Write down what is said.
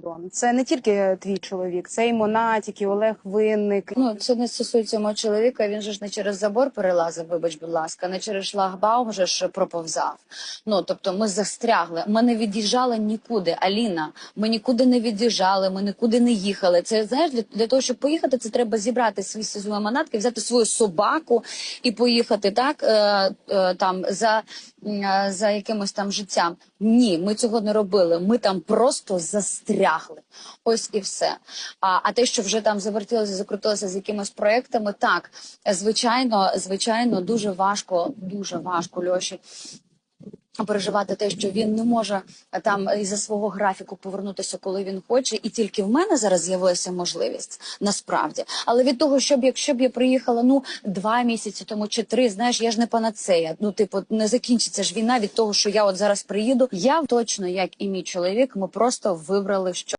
кордон. Це не тільки твій чоловік, це і Монатік, і Олег Винник. Ну, це не стосується мого чоловіка. Він же ж не через забор перелазив, вибач, будь ласка, не через шлагбаум же ж проповзав. Ну тобто, ми застрягли. Ми не від'їжджали нікуди. Аліна, ми нікуди не від'їжджали, ми нікуди не їхали. Це знаєш, для, для того, щоб поїхати, це треба зібрати свій сезон манатки, взяти свою собаку і поїхати так е, е, там за, за якимось там життям. Ні, ми цього не робили. Ми там просто застрягли. Ось і все. А, а те, що вже там завертілося, закрутилося з якимись проектами, так звичайно, звичайно, дуже важко, дуже важко Льоші. Переживати те, що він не може е, там із за свого графіку повернутися, коли він хоче, і тільки в мене зараз з'явилася можливість насправді. Але від того, щоб якщо б я приїхала ну два місяці тому чи три, знаєш, я ж не панацея. Ну, типу, не закінчиться ж війна від того, що я от зараз приїду. Я точно, як і мій чоловік, ми просто вибрали що.